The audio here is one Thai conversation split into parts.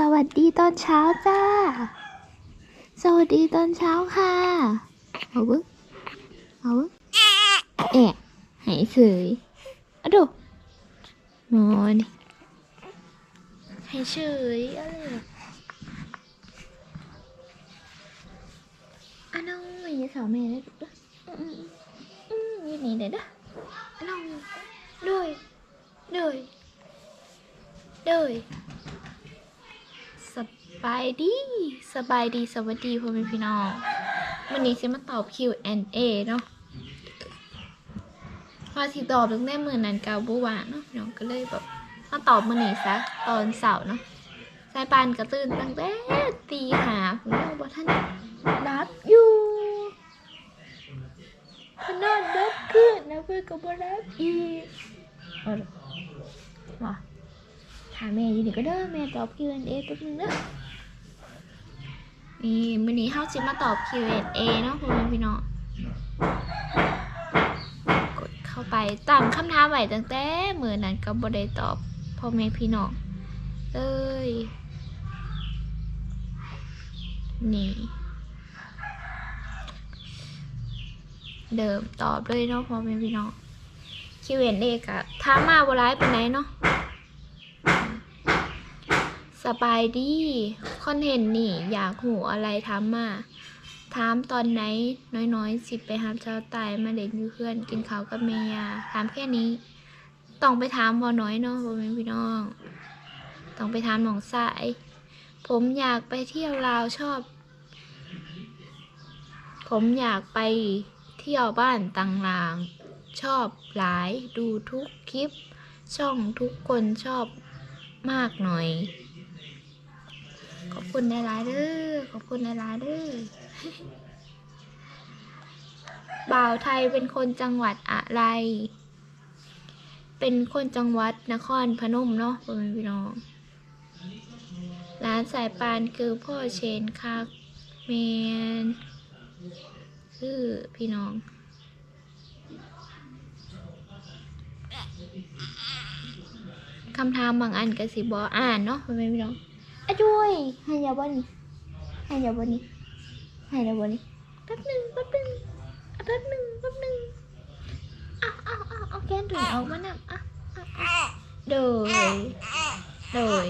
สวัสดีตอนเช้าจ้า สวัสดีตอนเช้าค่ะ เอาบึ้งเอาบึ้งแอะหายเฉยอะดูนอนหายเฉยอะไรอะน้องอย่าสาวแม่เลยดูอืมอืมอืมอยู่นี่เด้อเด้ออันน้องด้วยด้วยด้วย บายดี สบายดี สวัสดีพ่อแม่พี่น้องวันนี้จะมาตอบ Q&A เนาะว่าที่ตอบตั้งแต่มือนั้นกาบุวาเนาะน้องก็เลยแบบมาตอบมือนี้ซะตอนเสาร์เนาะสายปานก็ตื่นตั้งแต่ตีหาผมยังบอกท่านรับอยู่พนอนรับขึ้นนะเพื่อนก็บ่รับอีกเอาล่ะว่าถามแม่อยู่นี่ก็เด้อแม่ตอบ Q&A แป๊บนึงเด้อ นี่มื้อนี้เฮาสิมาตอบ Q&A เนาะพ่อแม่พี่น้องกดเข้าไปตั้งคำถามไว้ตั้งแต่มื้อนั้นก็บ่ได้ตอบพ่อแม่พี่น้องเลยนี่เดิมตอบเลยเนาะพ่อแม่พี่น้อง Q&A ก็ถามมาบ่หลายปานใดเนาะ สบายดี คอนเทนต์นี่ อยากหูอะไรถามมาถามตอนไหน น้อยๆ สิไปหามช้าตายมาเด็กอยู่เพื่อน กินข้าวกับเมียถามแค่นี้ ต้องไปถามพอน้อยเนาะพ่อแม่พี่น้อง ต้องไปถามหนองสาย ผมอยากไปเที่ยวลาวชอบ ผมอยากไปเที่ยวบ้านตังลาง ชอบหลายดูทุกคลิป ช่องทุกคนชอบมากหน่อย ขอบคุณในไลน์เด้อขอบคุณในไลน์เด้อบ่าวไทยเป็นคนจังหวัดอะไร เป็นคนจังหวัดนครพนมเนาะพ่อแม่พี่น้องร้านสายปานคือพ่อเชนคาเมนคือพี่น้องคำถามบางอันก็สิบออ่านเนาะพ่อแม่พี่น้อง อะด้วยให้ยาบนี่ให้ยาบนี่ให้ยาบนี่แป๊บหนึ่งแป๊บหนึ่งแป๊บหนึ่งแป๊บหนึ่งเอาเอาเอาเอาแกนถุงออกมานำอะอะอะโดยโดย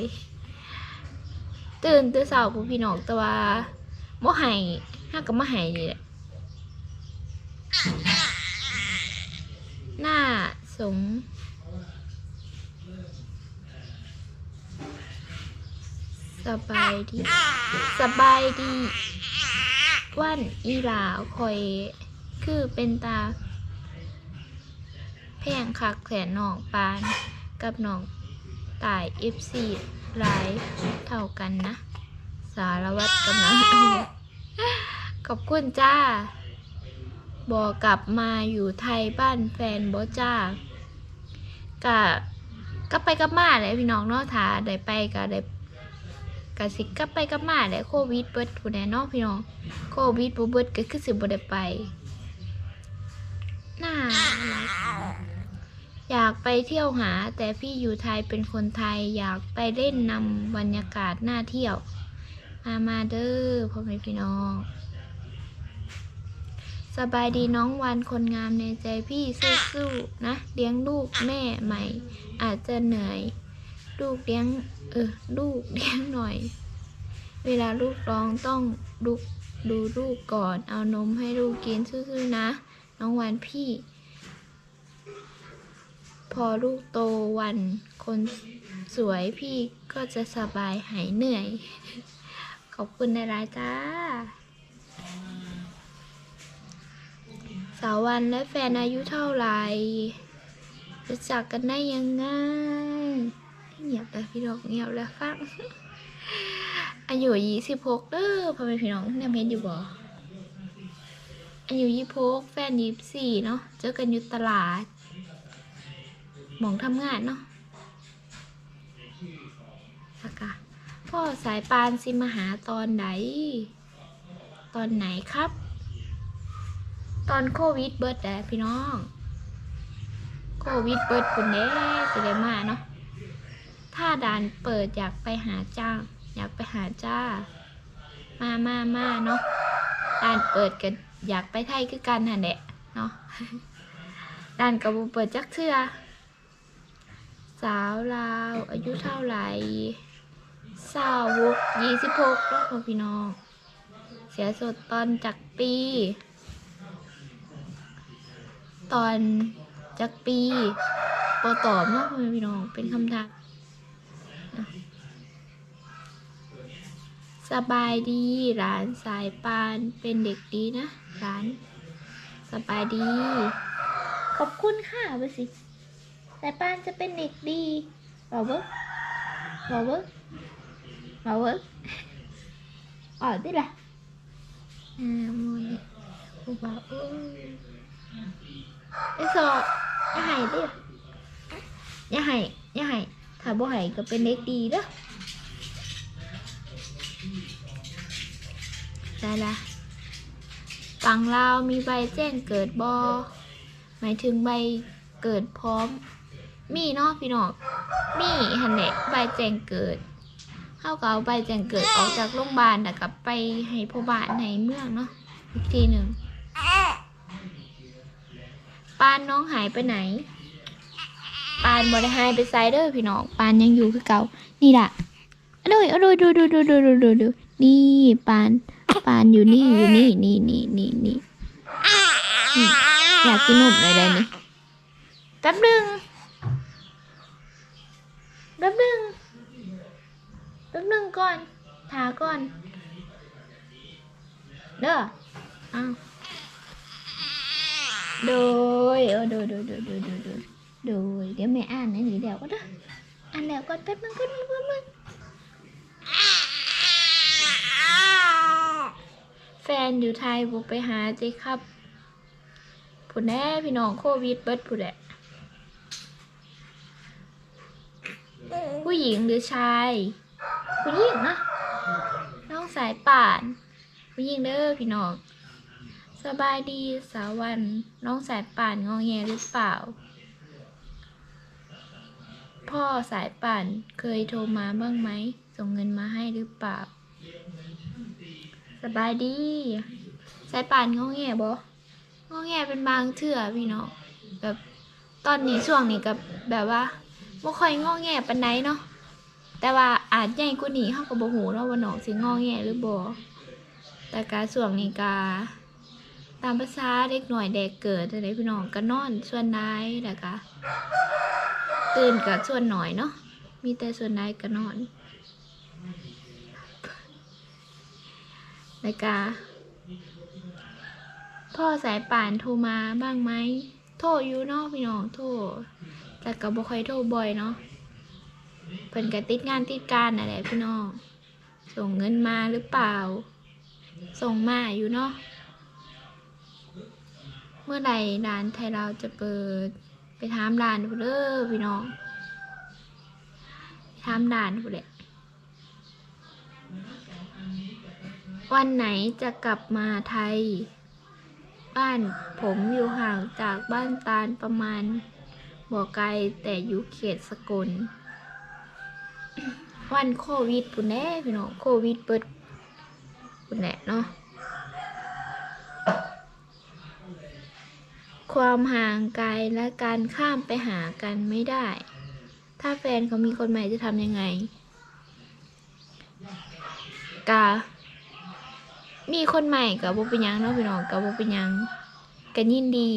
ตื่นตื่นสาวผู้พี่น้องแต่ว่าบ่ให้ห้ากับบ่ให้นี่แหละหน้าสง สบายดีสบายดีวันอีหลาคอย คือเป็นตา แพงคักแขนน้องปานกับน้องตายเอฟซีหลายเท่ากันนะ สารวัตรกำลังเอาขอบคุณจ้า บอกกลับมาอยู่ไทยบ้านแฟนบอจ้ากะก็ไปกับมาเลยพี่น้องเนาะถ้าได้ไปก็ได้ กสิกลับไปกลับมาแหละโควิดเบิดผู้ใดเนาะพี่น้องโควิดบ่เบิดก็คือสิบ่ได้ไปน่าอยากไปเที่ยวหา แต่พี่อยู่ไทยเป็นคนไทย อยากไปเล่นนำบรรยากาศน่าเที่ยว มามาเด้อพ่อแม่พี่น้อง สบายดีน้องวันคนงามในใจพี่สู้ๆนะ เลี้ยงลูกแม่ใหม่ อาจจะเหนื่อย ลูกเลี้ยง เออ ลูกเลี้ยงหน่อย เวลาลูกร้องต้องลุกดูลูกก่อน เอานมให้ลูกกินซื่อๆนะ น้องวันพี่ พอลูกโตวันคนสวยพี่ก็จะสบายหายเหนื่อย ขอบคุณในรายจ้า สาววันและแฟนอายุเท่าไหร่รู้จักกันได้ยังไง เงียบแล้วพี่น้องเงียบแล้วฟังอายุยี่สิบหกเด้อพ่อแม่พี่น้องเนี่ยเห็นอยู่บ่อายุยี่สิบหกแฟนยี่สิบสี่เนาะเจอกันอยู่ตลาดหมองทำงานเนาะแล้วก็พ่อสายปานสิมาหาตอนไหน ตอนไหนครับ ตอนโควิดเบิดแหละพี่น้อง โควิดเบิดคุณเด้สิได้มาเนาะ ถ้าด่านเปิดอยากไปหาจ้า อยากไปหาจ้า มามามาเนาะร้านเปิดกันอยากไปไทยคือกันนั่นแหละเนาะร้านกระบุเปิดจักเทื่อสาวลาวอายุเท่าไหร่สาววกยี่สิบหกแล้วพ่อพี่น้อง เสียสดตอนจากปี ตอนจากปีปอตอบเนาะพ่อแม่พี่น้องเป็นคำถาม สบายดีร้านสายปานเป็นเด็กดีนะร้าน สบายดี ขอบคุณค่ะไปสิ สายปานจะเป็นเด็กดีบอกเบิ้งบอกเบิ้งบอกเบิ้งอ๋อที่ละอ่าโมนี่กูบอกเออไอสอบอย่าให้ดิอย่าให้อย่าให้ ถ้าบ่ให้ก็เป็นเด็กดีเด้อได้ละฝั่งลาวมีใบแจ้งเกิดบอหมายถึงใบเกิดพร้อม มีเนาะพี่น้องมีหันแหละใบแจ้งเกิดเข้าก็เอาใบแจ้งเกิดออกจากโรงพยาบาลแต่กลับไปให้พ่อบานในเมืองเนาะอีกทีหนึ่งปานน้องหายไปไหน ปานบริหายไปไซเดอร์พี่น้องปานยังอยู่คือเก่า นี่แหละอร่อยอร่อยดูดูดูดูดูดูดูนี่ปานปานอยู่นี่อยู่นี่นี่นี่นี่นี่อยากกินนมอะไรได้นี่แป๊บหนึ่งแป๊บหนึ่งแป๊บหนึ่งก่อนทาก่อนเด้ออ้าวโดยโอ้โดยโดยโดยโดยโดย ดยโดยเดี๋ยวแม่อ่านนะนี่เดี๋ยวก็ได้อ่านแล้วก่อนแป๊บนึงแป๊บนึงแป๊บนึงแฟนอยู่ไทยบุไปหาเจครับผู้แน่พี่น้องโควิดเบิดผู้แหละผู้หญิงหรือชาย ผู้หญิงนะน้องสายป่าน ผู้หญิงเด้อพี่น้อง สบายดีสาววัน น้องสายป่านงองแงหรือเปล่า พ่อสายป่านเคยโทรมาบ้างไหม ส่งเงินมาให้หรือเปล่า สบายดี สายป่านงอแงบ่งอแงเป็นบางเทื่อพี่เน้องแบบตอนนี้ช่วงนี้กับแบบว่าบ่ค่อยงอแงปานใดเนาะแต่ว่าอาจใหญ่กว่านี้เฮาก็บ่ฮู้เนาะว่าน้องสิงอแงหรือบ่แต่การช่วงนี้กาตามภาษาเด็กหน่อยเด็กเกิดอะไรพี่น้องก็นอนส่วนนายแล้วก็ ตื่นกับส่วนหน่อยเนาะมีแต่ส่วนนายก็นอนแล้วก็พ่อสายป่านโทรมาบ้างไหมโทรอยู่เนาะพี่น้องโทรแต่ก็บ่ค่อยโทรบ่อยเนาะเพิ่นก็ติดงานติดการอะไรพี่น้องส่งเงินมาหรือเปล่า ส่งมาอยู่เนาะเมื่อไหร่ร้านไทยเราจะเปิด ไปถามร้านดูเด้อพี่น้องถามร้านดูแหละวันไหนจะกลับมาไทย บ้านผมอยู่ห่างจากบ้านตาลประมาณบ่อไกลแต่อยู่เขตสกล วันโควิดปุ่นแน่พี่น้องโควิดเปิดปุ่นแน่เนาะ ความห่างไกลและการข้ามไปหากันไม่ได้ ถ้าแฟนเขามีคนใหม่จะทำยังไง กา มีคนใหม่กับบุเป็นยังเนาะพี่น้องกับบุเป็นยังกันยินดี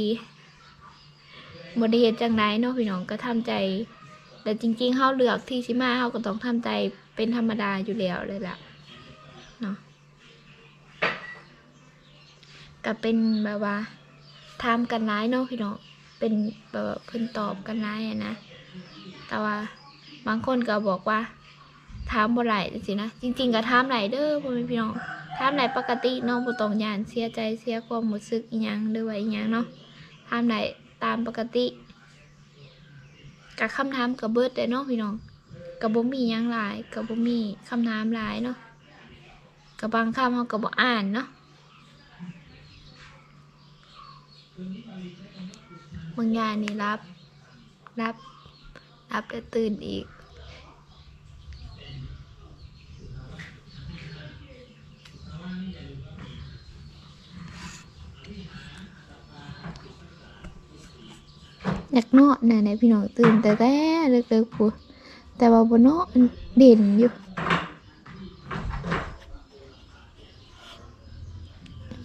บไดเหตุจังไรเนาะพี่น้องก็ทำใจ แต่จริงๆเขาเลือกที่สิมาเขาก็ต้องทำใจเป็นธรรมดาอยู่แล้วเลยล่ะเนาะก็เป็นแบบว่า ถามกันร้ายเนาะพี่น้องเป็นแบบเพิ่นตอบกันร้ายอะนะแต่ว่าบางคนก็บอกว่าถามบ่ไหลสินะจริง ๆก็ถามไหลเด้อพ่อแม่พี่น้องถามไหลปกติน้องบ่ต้องยานเสียใจเสียความรู้สึกอีหยังหรือว่าอีหยังเนาะถามไหลตามปกติกับคำถามกับเบิดได้เนาะพี่น้องกับบ่มีหยังหลายกับบ่มีคำถามหลายเนาะกับบางคำเฮาก็บ่อ่านเนาะ บางอย่านนี่รับ รับ รับแล้วตื่นอีก อยากนอนนะในพี่น้องตื่นแต่แต่เล็กๆพูดแต่ว่าบนนอนเด่นอยู่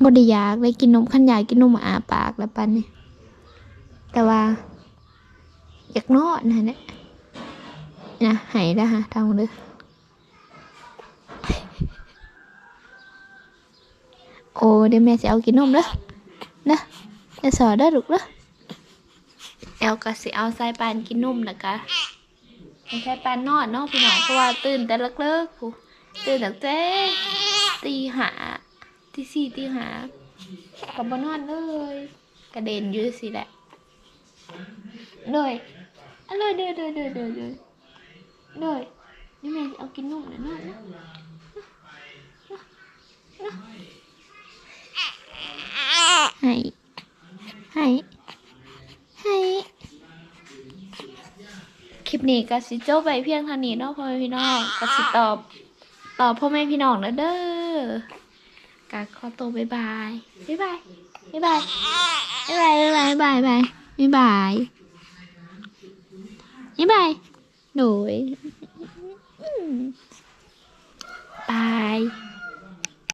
บ่ได้อยากเลยกินนมขั้นอยากกินนมอาปากแล้วปันนี่แต่ว่า อยากนอนนะเนี่ยนะหายแล้วฮะทางเด้อโอ้เดี๋ยวแม่จะเอากินนมเด้อเด้อจะสอนเด้อลูกเด้อแอลก็สิเอาใส่ปานกินนมแล้วก็ไม่ใช่ปานนอนเนาะพี่น้องเพราะว่าตื่นแต่เลิกๆผู้ตื่นตั้งแต่ตีหา ตีสี่ตีหากับบนอนเลย กระเด็นยู่สิแหละเลยอะเลยเดยเดยเดยเดยเดยเลยนี่แม่จะเอากินนุ่มหน่อยนะนะให้ให้ให้คลิปนี้ก็สิจบไปเพียงเท่านี้เนาะพ่อแม่พี่น้องก็สิตอบ ตอบพ่อแม่พี่น้องแล้วเด้อ กาขอตัวบ๊ายบายบ๊ายบายบ๊ายบายบ๊ายบายบ๊ายบายบ๊ายบายบายบายบ๊ายบายโดยบาย